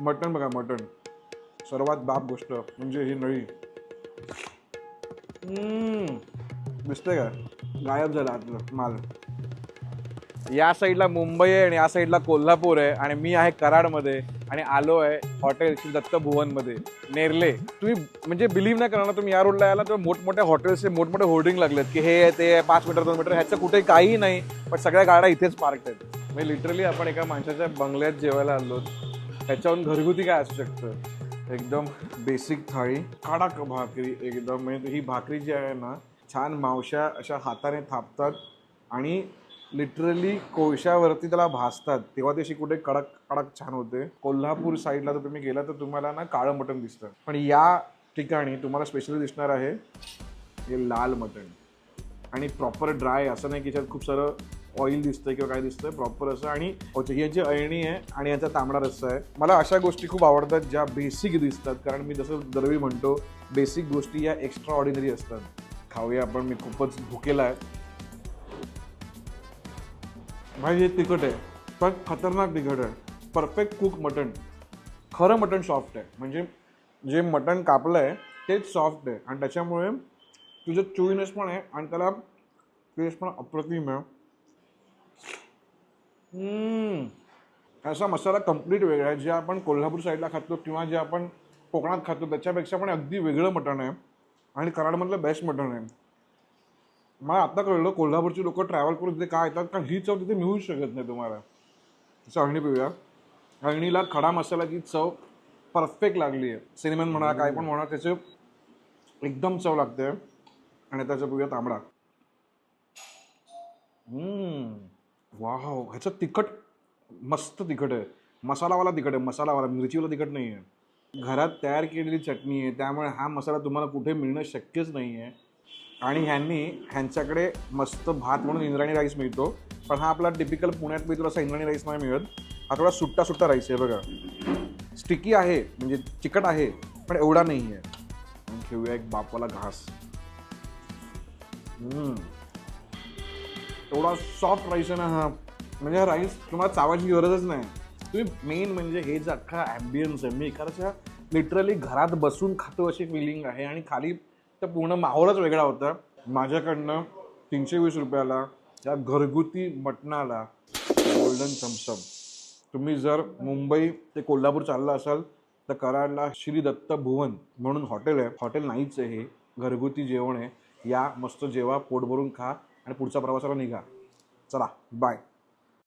मटण बघा मटण. सर्वात बाप गोष्ट म्हणजे ही नळी. हम्म. दिसतंय का? गायब झाला आतलं माल. या साईडला मुंबई आहे आणि या साईडला कोल्हापूर आहे आणि मी आहे कराडमध्ये आणि आलो आहे हॉटेल श्री दत्त भुवनमध्ये नेरले. तुम्ही म्हणजे बिलीव्ह नाही करणार तुम्ही या रोडला यायला तर मोठमोठ्या हॉटेल्सचे मोठमोठे होर्डिंग लागलेत की हे ते आहे, पाच मीटर दोन मीटर ह्याचं कुठे काही नाही पण सगळ्या गाड्या इथेच पार्क आहेत. म्हणजे लिटरली आपण एका माणसाच्या बंगल्यात जेवायला आलो. ह्याच्याहून घरगुती काय असू शकतं? एकदम बेसिक थाळी कडक भाकरी एकदम म्हणजे ही भाकरी जी आहे ना छान मावशा अशा हाताने थापतात आणि लिटरली कोळशावरती त्याला भाजतात. तेव्हा तशी कुठे कडक कडक छान होते. कोल्हापूर साईडला जर तुम्ही गेला तर तुम्हाला ना काळं मटण दिसतं. पण या ठिकाणी तुम्हाला स्पेशली दिसणार आहे हे लाल मटण. आणि प्रॉपर ड्राय असं नाही की त्याच्यात खूप सारं ऑइल दिसतंय किंवा काय दिसतंय प्रॉपर असं. आणि हो, ही याची अळणी आहे आणि याचा तांबडा रस्सा आहे मला अशा गोष्टी खूप आवडतात ज्या बेसिक दिसतात. कारण मी जसं दरवी म्हणतो बेसिक गोष्टी या एक्स्ट्रा ऑर्डिनरी असतात. खाऊया आपण मी खूपच भुकेला आहे. भाई हे तिखट आहे. पण खतरनाक तिखट आहे. परफेक्ट कुक मटण खरं मटण सॉफ्ट आहे. म्हणजे जे मटण कापलं आहे तेच सॉफ्ट आहे. आणि त्याच्यामुळे तुझं चोईनेस पण आहे आणि त्याला टेस्ट पण अप्रतिम आहे. असा मसाला कंप्लीट वेगळा आहे. जे आपण कोल्हापूर साईडला खातो किंवा जे आपण कोकणात खातो त्याच्यापेक्षा पण अगदी वेगळं मटण आहे. आणि कराडमधलं बेस्ट मटण आहे. मला आत्ता कळलं कोल्हापूरची लोक ट्रॅव्हल करून तिथे काय येतात कारण ही चव तिथे मिळूच शकत नाही तुम्हाला. तसं अळणी पिऊया. अळणीला खडा मसाल्याची चव परफेक्ट लागली आहे. सिनेमन म्हणा काय पण म्हणा त्याचे एकदम चव लागते. आणि त्याचं पिऊया तांबडा. वाव ह्याचं तिखट मस्त तिखट आहे. मसालावाला तिखट आहे मसालावाला मिरचीवाला तिखट नाही आहे. घरात तयार केलेली चटणी आहे त्यामुळे हा मसाला तुम्हाला कुठे मिळणं शक्यच नाही आहे. आणि ह्यांनी ह्यांच्याकडे मस्त भात म्हणून इंद्राणी राईस मिळतो. पण हा आपला टिपिकल पुण्यात मिळतो असा इंद्राणी राईस नाही मिळत. हा थोडा सुट्टा सुट्टा राईस आहे बघा. स्टिकी आहे म्हणजे चिकट आहे पण एवढा नाही आहे. घेऊया एक बापाला घास. हम्म. एवढा सॉफ्ट राईस आहे ना हा. म्हणजे हा राईस तुम्हाला चावायची गरजच नाही. तुम्ही मेन म्हणजे हे जे अख्खा ॲम्बियन्स आहे मी एखाद्याच्या लिटरली घरात बसून खातो अशी फिलिंग आहे आणि खाली तर पूर्ण माहोलच वेगळा होता. माझ्याकडनं तीनशे वीस रुपयाला या घरगुती मटणाला गोल्डन थम्सअप तुम्ही जर मुंबई ते कोल्हापूर चालला असाल तर कराडला श्री दत्त भुवन म्हणून हॉटेल आहे. हॉटेल नाहीच आहे हे. घरगुती जेवण आहे. या मस्त जेवा पोट भरून खा. आणि पुढच्या प्रवासाला निघा. चला बाय